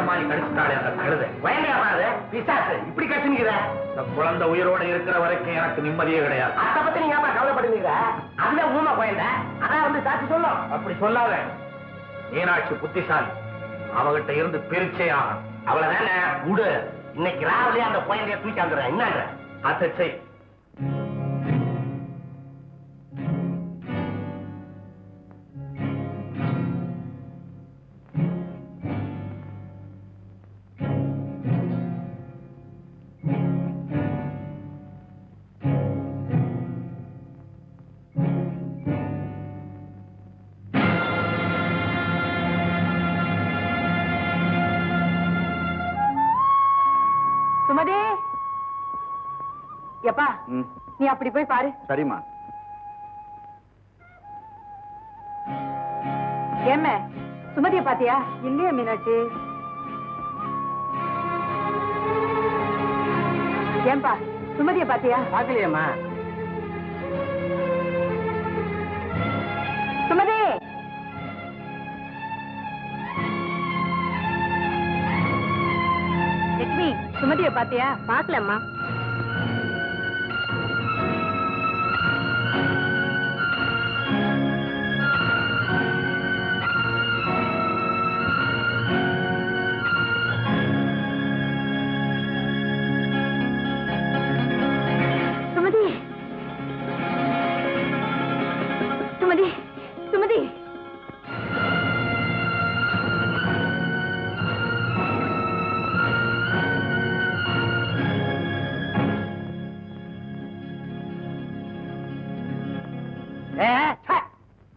பயங்கரமாய் கடிச்சுட்டாளே அந்த கழுதை. பயங்கரமா அது? பிசாசு இப்படி கட்டுனுங்கிற இந்த குழந்தை உயிரோட இருக்கிற வரைக்கும் எனக்கு நிம்மதியே கிடையாது. அத பத்தி நீங்க ஏப்பா கவலைப்படுவீங்க அதுல ஊமை குழந்தை அதான் வந்து சாட்சி சொல்லும். அப்படி சொல்லாத. மீனாட்சி புத்திசாலி அவகிட்ட இருந்து பிரிச்சே ஆகணும். அவ்வளவுதானே? விடு. இன்னைக்கு ராவிலே அந்த குழந்தைய தூக்கி வந்துடுறேன். என்னன்ற? அதை செய். எப்பா நீ அப்படி போய் பாரு. சரிம்மா. ஏம்ம சுமதிய பாத்தியா? இல்லையா மீனாட்சி? ஏன்பா சுமதிய பாத்தியா? பாக்கலையம்மா. சுமதி! லட்சுமி சுமதிய பாத்தியா? பாக்கலம்மா.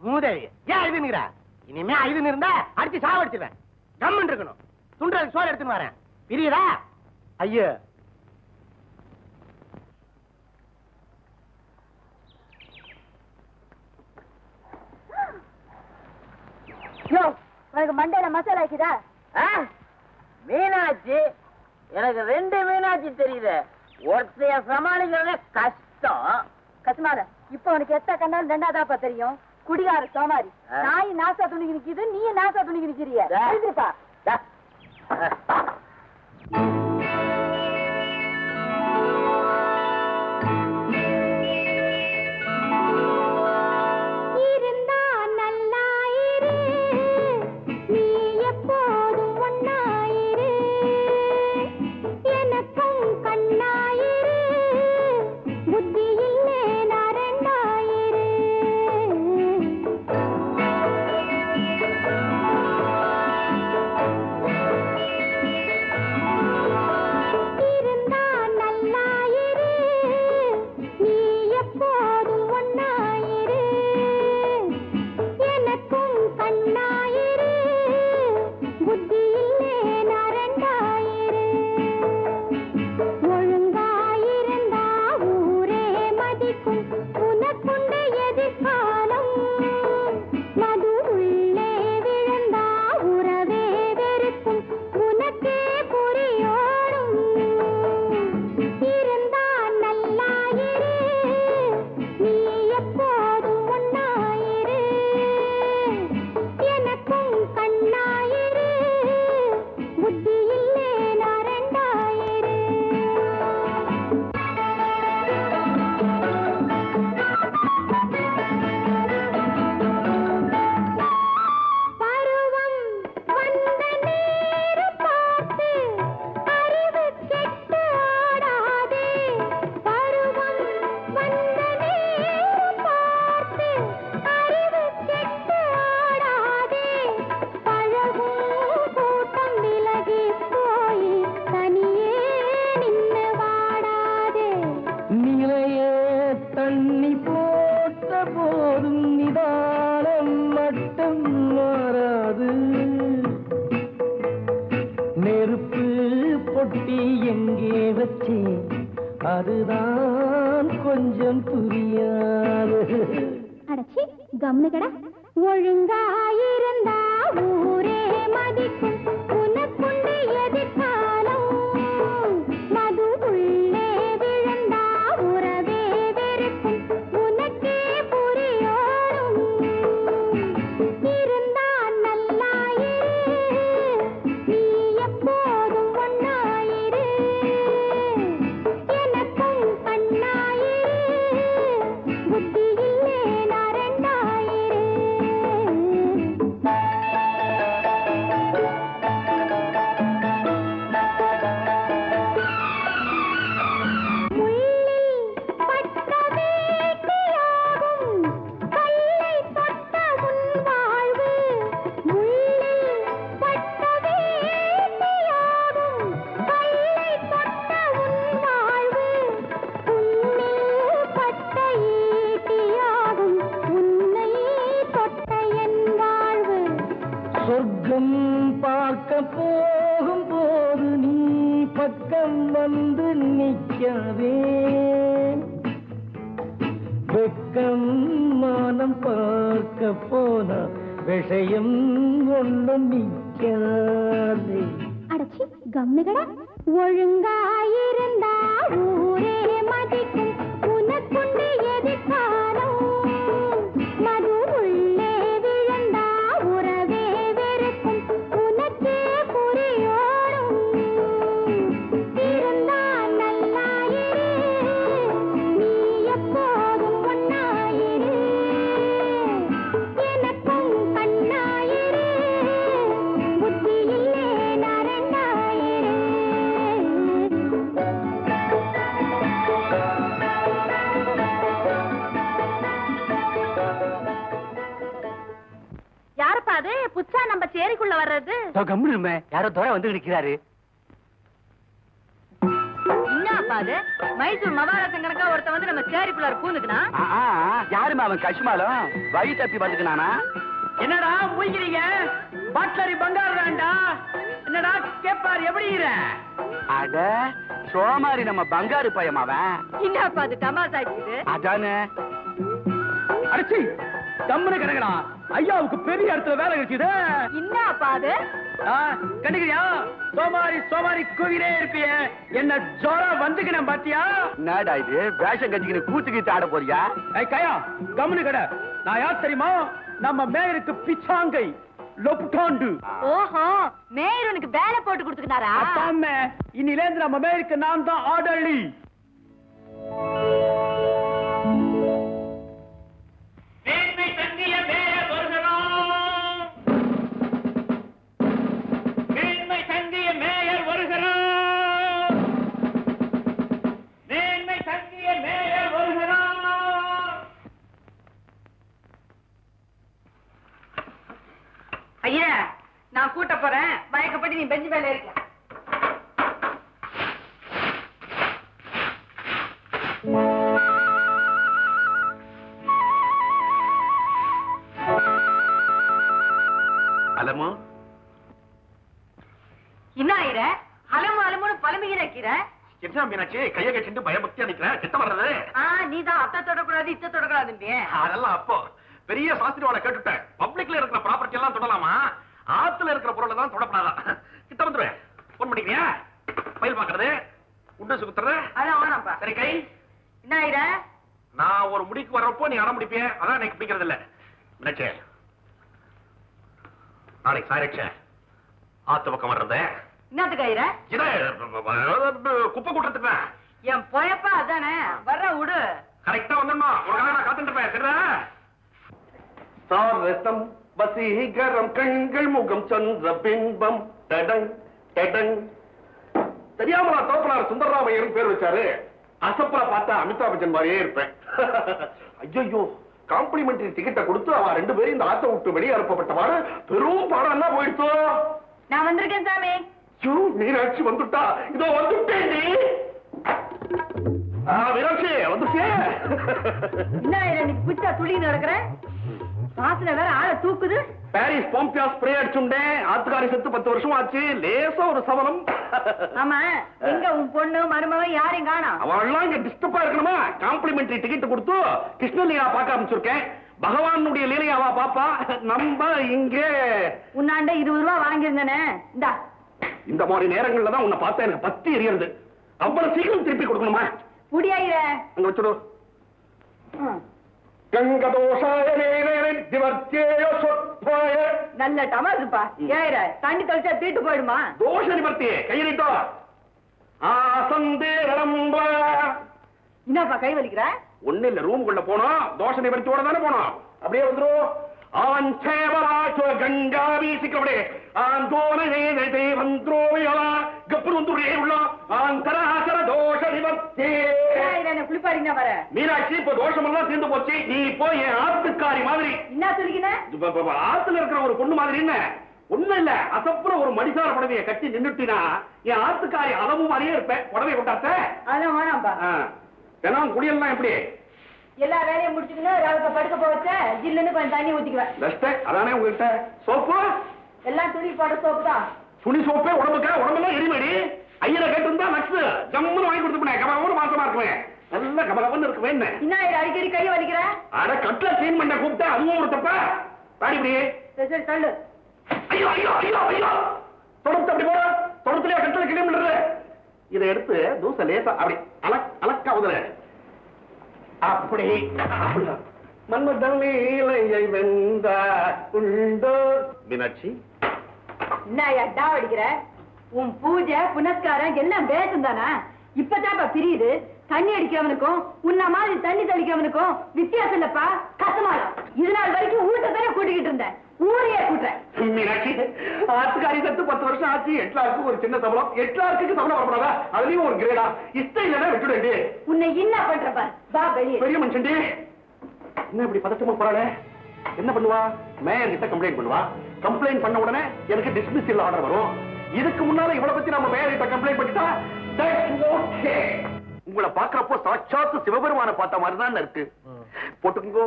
மூதேவி ஏன் அழுதுனுங்கிற இனிமே அழுதுன்னு இருந்தா அடிச்சு சாவடிச்சிருவேன். கம்மன் இருக்கணும். துண்டுறதுக்கு சோறு எடுத்துன்னு வரேன். பிரியுதா? ஐயோ. யோ உனக்கு மண்டையில மசாலா ஆக்கிதா மீனாட்சி எனக்கு ரெண்டு மீனாட்சி தெரியுது. ஒருத்தைய சமாளிக்கிறதே கஷ்டம். கசுமார இப்ப உனக்கு எத்த கண்ணால் ரெண்டாதாப்பா தெரியும். குடிகார சோமாரி. நாய் நாசா துணிக்கு நிக்குது நீ நாசா துணிக்கு நிக்கிறிய. ஒழுங்காயிருந்தா ஊரே மதிக்கும். போகும் போது நீ பக்கம் வந்து நிற்கவே. வெக்கம் மானம் பார்க்க போனா விஷயம் ஒன்றும் நிற்காதே. அடச்சி கம்னுகடா ஒழுங்கா சேரிக்குள்ள வர்றது? கம்முனுமே யாரோ தோற வந்து மைசூர் மகாராஜன் கணக்கா வந்து நம்ம சேரிக்குள்ள பூந்துக்குனா? யாருமா அவன் கஷ்மாலம்? வழி தப்பி வந்துக்கினானா? என்னடா மூய்கிறீங்க பாட்லரி பங்காருடாண்டா என்னடா கேப்பார் எப்படி இரு? அட சோமாரி நம்ம பங்காரு பையன் அவன். என்னப்பா அது தமாசா இருக்குது அதானே. அடிச்சி! கம்முனு கிடக்குறா. ஐயாவுக்கு பெரிய இடத்துல வேலை கிடைக்குது என்னப்பா அது? கண்டுக்கிறியா? சோமாரி சோமாரி குவிரே இருப்பிய. என்ன ஜோரம் வந்துக்கினேன் பாத்தியா? என்னடா இது? வேஷம் கஞ்சிக்கிட்டு கூத்துக்கிட்டு ஆட போறியா? ஏய் கயா கம்முனு கட. நான் யார் தெரியுமா? நம்ம மேயருக்கு பிச்சாங்கை லொப்டாண்டு. ஓஹோ மேயர் உனக்கு வேலை போட்டு கொடுத்துக்கினாரா? அப்பாமே இன்னில இருந்து நம்ம மேயருக்கு நான் தான் ஆடலி. நான் கூட்ட போறேன். பயக்கப்பட்டு நீ பெஞ்சு மேல இருக்க. அலமோ? என்ன ஆயிர? அலமு அலமுன்னு என்ன மீனாட்சி கைய கட்டிட்டு பயபக்தியா நிக்கிறேன் கிட்ட வர்றது? நீ தான் அத்தை தொடக்கூடாது இத்த தொடக்கூடாதும்பி அதெல்லாம் அப்போ. பெரிய சாஸ்திரியோட கேட்டுட்டேன். பப்ளிக்ல இருக்கிற ப்ராப்பர்ட்டி எல்லாம் தொடலாமா? ஆத்துல இருக்கிற பொருளை தான் தொடப்படாதான் கிட்ட வந்துருவேன். போன் பண்ணிக்கிறியா? ஃபைல் பாக்குறது உண்டு வேணாம்ப்பா சரி கை. என்ன ஆயிர? நான் ஒரு முடிக்கு வர்றப்போ நீ அடம் முடிப்பிய. அதான் எனக்கு பிடிக்கிறது இல்ல மீனாட்சி நாளைக்கு சாரிச்ச ஆத்து பக்கம் வர்றது. என்னத்துக்கு ஆயிர? இத குப்பை கூட்டத்துக்கு என் பொழப்பா அதானே? வர்ற விடு. கரெக்டா வந்துடணும். ஒரு நான் காத்துட்டு இருப்பேன். வசீகரம் கண்கள் முகம் சந்திர பிம்பம். டடங் டடங். தெரியாமலா தோப்பனார் சுந்தரராமையர் பேர் வச்சாரு? அசப்பா பார்த்தா அமிதாப் பச்சன் மாதிரியே இருப்பேன். ஐயோ காம்ப்ளிமெண்டரி டிக்கெட்டை கொடுத்து அவ ரெண்டு பேரும் இந்த ஆத்த விட்டு வெளியே அனுப்பப்பட்டவாறு பெரும் பாடம் எல்லாம் போயிடுச்சோ? நான் வந்திருக்கேன் சாமி. மீனாட்சி வந்துட்டா. இதோ வந்துட்டேன் வந்துட்டே என்ன நீ புச்சா துளி நடக்கிற? வாசனை வேற ஆளை தூக்குது? பாரிஸ் பாம்பியா ஸ்ப்ரே அடிச்சுண்டேன் ஆத்துக்காரி செத்து பத்து வருஷம் ஆச்சு. லேசா ஒரு சவனம் ஆமா எங்க உன் பொண்ணு மருமகன் யாரையும் காணோம் அவள்லாம் இங்க டிஸ்டர்பா இருக்கணுமா? காம்ப்ளிமெண்டரி டிக்கெட் கொடுத்து கிருஷ்ணலீலா பார்க்க ஆரம்பிச்சிருக்கேன் பகவானுடைய லீலையாவா பாப்பா? நம்ம இங்கே. உன்னாண்ட இருபது ரூபா வாங்கியிருந்தேனே. இந்தா. இந்த மாதிரி நேரங்கள்ல தான் உன்னை பார்த்தா எனக்கு பத்தி எரியறது. அவ்வளவு சீக்கிரம் திருப்பி கொடுக்கணுமா? புடியாயிர அங்க வச்சுடு. நல்ல டமாசுப்பா ஏயிர தண்ணி தெளிச்சா தீட்டு போயிடுமா? தோஷ நிவர்த்தி கையெழுத்தோ ஆசந்தே ரம்ப என்னப்பா கை வலிக்கிற? ஒண்ணு இல்ல ரூமுக்குள்ள போனோம் தோஷ நிவர்த்தியோட தானே போனோம் அப்படியே வந்துரும் ஆன் சேவராச்சோ கங்கா வீசிக்கபடே ஆன் தோணே தேவந்திரோவியலா கப்புரு வந்துரே உள்ள. ஆன் தராசர தோஷ நிவர்த்தி. ஏயிர என்ன குளிப்பாடிங்க வர. மீனாட்சி இப்ப தோஷமெல்லாம் தீர்ந்து போச்சு. நீ இப்போ என் ஆத்துக்காரி மாதிரி. என்ன இப்ப ஆத்துல இருக்கிற ஒரு பொண்ணு மாதிரி என்ன? ஒண்ணு இல்ல. அசப்புற ஒரு மடிசார புடவைய கட்டி நின்னுட்டினா என் ஆத்துக்காரி அளவு மாதிரியே இருப்பேன் புடவை கொண்டாத்த அதெல்லாம் வேணாம்ப்பா தினம் குடியெல்லாம் எப்படி? எல்லா வேலையும் முடிச்சுக்கணும் ராவுக்கு படுக்க போவச்ச ஜில்லுன்னு கொஞ்சம் தண்ணி ஊத்திக்குவேன். பெஸ்ட் அதானே உங்ககிட்ட? சோப்பு? எல்லாம் துணி போட சோப்பு தான். துணி சோப்பே உடம்புக்கா? உடம்பெல்லாம் எரிமடி ஐயரை கேட்டிருந்தா நக்ஸ் என்ன அடிக்கடி கை வலிக்கிற? அட கட்ல கிளீன் பண்ண கூப்பிட்டா அதுவும் ஒரு தப்பா பாடி இப்படி. சரி சரி தள்ளு. ஐயோ ஐயோ ஐயோ ஐயோ. தொடர்ந்து அப்படி போற தொடர்ந்துலயே கட்டல கிளீன் பண்றது இதை எடுத்து தூச லேசா அப்படி அலக் அலக்காவுதுல அப்படி. அப்படிதான். மன்மதன் லீலையை வெந்த உண்டோ. மீனாட்சி. என்ன அட்டா அடிக்கிற உன் பூஜை புனஸ்காரம் எல்லாம் பேசும் தானா இப்பதாப்பா பிரியுது. தண்ணி அடிக்கிறவனுக்கும் உன்ன மாதிரி தண்ணி தெளிக்கிறவனுக்கும் வித்தியாசம் இல்லப்பா. கசமாலம் இது நாள் வரைக்கும் ஊட்டத்தானே கூட்டிக்கிட்டு இருந்தேன். ஊரையே கூட்டுறேன். மீனாட்சி ஆத்துக்காரி சத்து பத்து வருஷம் ஆச்சு. எட்லாருக்கு ஒரு சின்ன சம்பளம் எட்லாருக்கு சம்பளம் வரப்படாதா அதுலயும் ஒரு கிரேடா இஷ்டம் இல்லைன்னா விட்டுடு உன்னை என்ன பண்றப்பா வா வெளியே. பெரிய மனுஷன் என்ன இப்படி பதட்டமா போறாளே? என்ன பண்ணுவா? மேயர் கிட்ட கம்ப்ளைண்ட் பண்ணுவா. கம்ப்ளைண்ட் பண்ண உடனே எனக்கு டிஸ்மிஸ் ஆர்டர் வரும். இதுக்கு முன்னால இவளை பத்தி நம்ம மேயர் கிட்ட கம்ப்ளைண்ட் பண்ணிட்டா. உங்களை பாக்குறப்போ சாட்சாத்து சிவபெருமான பார்த்த மாதிரி தான் இருக்கு போட்டுக்கோ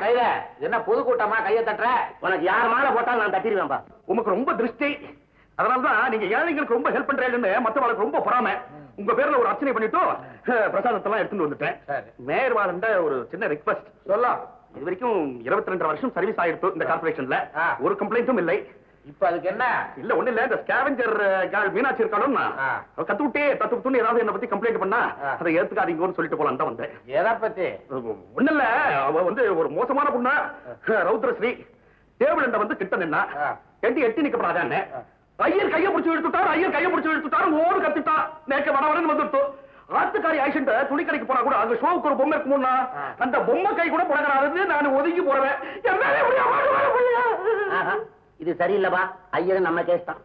கையில. என்ன பொது கூட்டமா கைய தட்டுற? உனக்கு யார் மாலை போட்டாலும் நான் தட்டிடுவேன்பா. உமக்கு ரொம்ப திருஷ்டி. அதனாலதான் நீங்க ஏழைங்களுக்கு ரொம்ப ஹெல்ப் பண்றீங்கன்னு மத்தவங்களுக்கு ரொம்ப பொறாம. உங்க பேர்ல ஒரு அர்ச்சனை பண்ணிட்டு அஹ், பிரசாதத்தெல்லாம் எடுத்துட்டு வந்துட்டேன். மேயர் வாரண்ட ஒரு சின்ன ரிக்வஸ்ட் சொல்லலாம் இது வரைக்கும் இருபத்தி ரெண்டு வருஷம் சர்வீஸ் ஆயிடுத்து இந்த கார்பரேஷன்ல. ஒரு கம்ப்ளைண்ட்டும் இல்லை. இப்ப அதுக்கு என்ன? இல்ல ஒண்ணு இல்ல. இந்த ஸ்கேவெஞ்சர் கேர்ள் மீனாட்சி இருக்காலும். கத்து விட்டே தத்து புத்துன்னு ஏதாவது என்ன பத்தி கம்ப்ளைண்ட் பண்ணா. அதை ஏத்துக்காதீங்கன்னு சொல்லிட்டு போலாம் தான் வந்தேன். எதை பத்தி? ஒண்ணு இல்ல. அவ வந்து ஒரு மோசமான பொண்ணா. ரௌத்ரஸ்ரீ. டேபிள் வந்து கிட்ட நின்னா. எட்டி எட்டி நிக்கப்படாதான்னு. ஐயர் கைய பிடிச்சு இழுத்துட்டார் ஐயர் கைய பிடிச்சு இழுத்துட்டார் ஓடு கத்திட்டா. நேக்க வட வரன்னு வந்துட்டு ஆத்துக்காரி ஆயிஷன்ட்ட துணி கடைக்கு போனா கூட அங்க ஷோவுக்கு ஒரு பொம்மை இருக்குமுன்னா ஆ. அந்த பொம்மை கை கூட புடங்கறாது நான் ஒதுங்கி போறேன் இது சரியில்லப்பா. ஐயர் நம்ம கேஸ் தான்.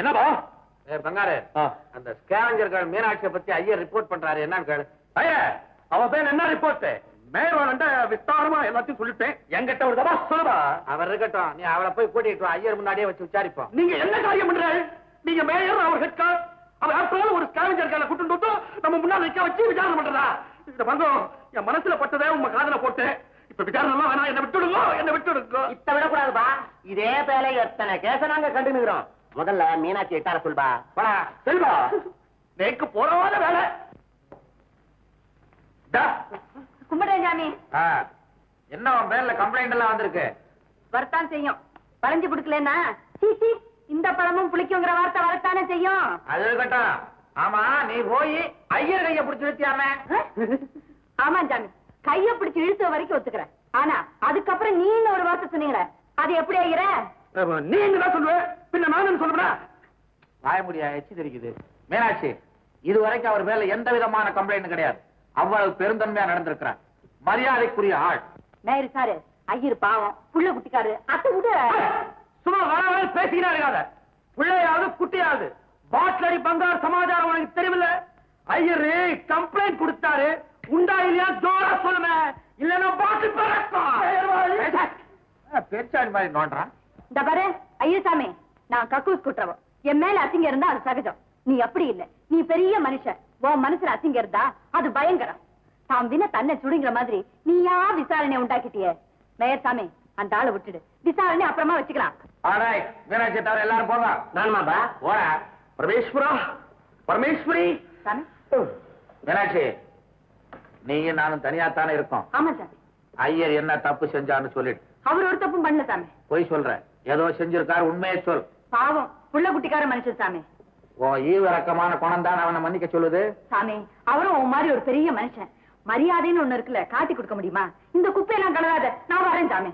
என்னப்பா? பங்காரு அந்த ஸ்கேவஞ்சர்கள் மீனாட்சியை பத்தி ஐயர் ரிப்போர்ட் பண்றாரு. என்னன்னு கேளு. ஐயா அவ பேர் என்ன ரிப்போர்ட் மேயர்வாண்ட விஸ்தாரமா எல்லாத்தையும் சொல்லிட்டேன். என்கிட்ட ஒரு சொல்லுடா. அவர் இருக்கட்டும். நீ அவளை போய் கூட்டிட்டு ஐயர் முன்னாடியே வச்சு விசாரிப்போம். நீங்க என்ன காரியம் பண்றாரு நீங்க மேயர் அவர் ஹெட் அவர் ஆஃப்டர் ஒரு ஸ்கேவஞ்சர் கால கூட்டு வந்து நம்ம முன்னால நிக்க வச்சு விசாரணை பண்றதா? இந்த என் மனசுல பட்டதே உங்க காதுல போட்டு இப்ப விசாரணை வேணாம். என்ன விட்டுடுங்க என்ன விட்டுடுங்க. இத்த விடக்கூடாதுப்பா இதே பேலை எத்தனை கேச நாங்க கண்டுனுக்கிறோம் முதல்ல மீனாட்சி எட்டார சொல்பா. போடா. செல்வா நேக்கு போறாத வேலை. டா. கும்பிடுறேன் சாமி. என்ன உன் பேர்ல கம்ப்ளைண்ட் எல்லாம் வந்திருக்கு? வரத்தான் செய்யும். வளைஞ்சு கொடுக்கலன்னா சீ, சீ, இந்த பழமும் புளிக்குங்கிற வார்த்தை வரத்தானே செய்யும்? அது இருக்கட்டும். ஆமா நீ போய் ஐயர் கைய பிடிச்சு நிறுத்தியாம. ஆமா சாமி. கைய பிடிச்சு இழுத்த வரைக்கும் ஒத்துக்கிறேன். ஆனா அதுக்கப்புறம் நீன்னு ஒரு வார்த்தை சொன்னீங்களே அது எப்படி ஆகிற? அஹ், நீ என்னதான் சொல்லுவ பின்ன நானும் சொல்லுவேன் வாய முடியா எச்சி தெரிக்குது. மீனாட்சி இது வரைக்கும் அவர் மேல எந்த விதமான கம்ப்ளைண்ட் கிடையாது. அவ்வளவு பெருந்தன்மையா நடந்திருக்கிறார். மரியாதைக்குரிய ஆள். நேரு சாரு ஐயர் பாவம். புள்ள குட்டிக்காரு. அத்தை விடு. சும்மா வர வர பேசிக்கினா இருக்காத. பிள்ளையாவது குட்டியாவது. பாட்லரி பங்கார் சமாச்சாரம் உனக்கு தெரியல ஐயரு கம்ப்ளைண்ட் கொடுத்தாரு. உண்டா இல்லையா? ஜோரா சொல்லுமே. இல்லன்னா பாட்டில் பறக்கும். பெருச்சாடி மாதிரி நோண்டான் இந்த பாரு ஐயசாமி நான் கக்கூஸ் குற்றவன் என் மேல அசிங்கம் இருந்தா அது சகஜம். நீ அப்படி இல்ல. நீ பெரிய மனுஷன். உன் மனசுல அசிங்கம் இருந்தா அது பயங்கரம். தாம் வின தன்னை சுடுங்கிற மாதிரி நீயா விசாரணை உண்டாக்கிட்டியே? மேயர் சாமி அந்த ஆளை விட்டுடு. விசாரணை அப்புறமா வச்சுக்கலாம். ஆடாய் மீனாட்சி தவிர எல்லாரும் போங்க. நானுமாப்பா போற பரமேஸ்வரா? பரமேஸ்வரி? மீனாட்சி நீயும் நானும் தனியா தானே இருக்கோம். ஆமா சாமி. ஐயர் என்ன தப்பு செஞ்சான்னு சொல்லிட்டு அவர் ஒரு தப்பும் பண்ணல சாமி. போய் சொல்ற. ஏதோ செஞ்சிருக்காரு உண்மையை சொல். பாவம். புள்ள குட்டிக்கார மனுஷன் சாமி. உன் ஈவிரக்கமான குணம் தான் அவனை மன்னிக்க சொல்லுது? சாமி அவரும் உன் மாதிரி ஒரு பெரிய மனுஷன். மரியாதைன்னு ஒண்ணு இருக்குல்ல காட்டி கொடுக்க முடியுமா? இந்த குப்பையெல்லாம் கலராத நான் வரேன் சாமி.